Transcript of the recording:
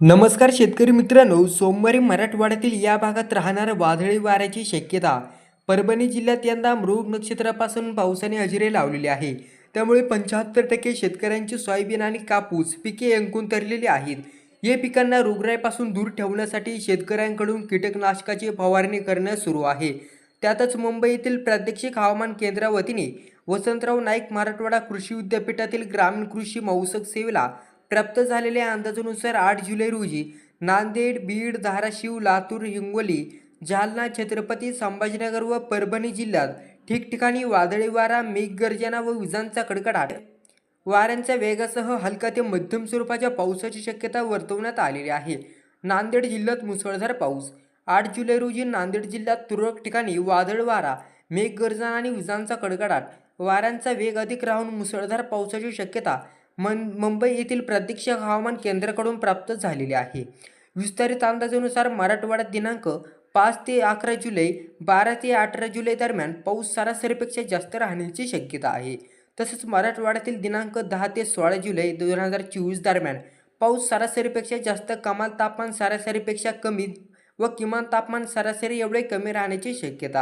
नमस्कार शेतकरी मित्रांनो सोमवारी मराठवाड्यातील या भागात राहणाऱ्या वादळी वाऱ्याची शक्यता. परभणी जिल्ह्यात यंदा मृग नक्षत्रापासून पावसाने हजेरी लावलेली आहे. त्यामुळे पंच्याहत्तर टक्के शेतकऱ्यांची सोयाबीन आणि कापूस पिके अंकून तरलेली आहेत. या पिकांना रोगराईपासून दूर ठेवण्यासाठी शेतकऱ्यांकडून कीटकनाशकाची फवारणी करणं सुरू आहे. त्यातच मुंबईतील प्रादेशिक हवामान केंद्रावतीने वसंतराव नाईक मराठवाडा कृषी विद्यापीठातील ग्रामीण कृषी मौसक सेवेला प्राप्त झालेल्या अंदाजानुसार आठ जुलै रोजी नांदेड बीड धाराशिव लातूर हिंगोली जालना छत्रपती संभाजीनगर व परभणी जिल्ह्यात ठिकठिकाणी वादळी वारा मेघगर्जना व विजांचा कडकडाट वाऱ्यांच्या वेगासह हलका ते मध्यम स्वरूपाच्या पावसाची शक्यता वर्तवण्यात आलेली आहे. नांदेड जिल्ह्यात मुसळधार पाऊस. आठ जुलै रोजी नांदेड जिल्ह्यात तुरळक ठिकाणी वादळ वारा मेघगर्जना आणि विजांचा कडकडाट. वाऱ्यांचा वेग अधिक राहून मुसळधार पावसाची शक्यता मन मुंबई येथील प्रादेशिक हवामान केंद्राकडून प्राप्त झालेले आहे. विस्तारित अंदाजानुसार मराठवाड्यात दिनांक पाच ते अकरा जुलै बारा ते अठरा जुलै दरम्यान पाऊस सरासरीपेक्षा जास्त राहण्याची शक्यता आहे. तसेच मराठवाड्यातील दिनांक दहा ते सोळा जुलै दोन हजार चोवीस दरम्यान पाऊस सरासरीपेक्षा जास्त कमाल तापमान सरासरीपेक्षा कमी व किमान तापमान सरासरी एवढे कमी राहण्याची शक्यता आहे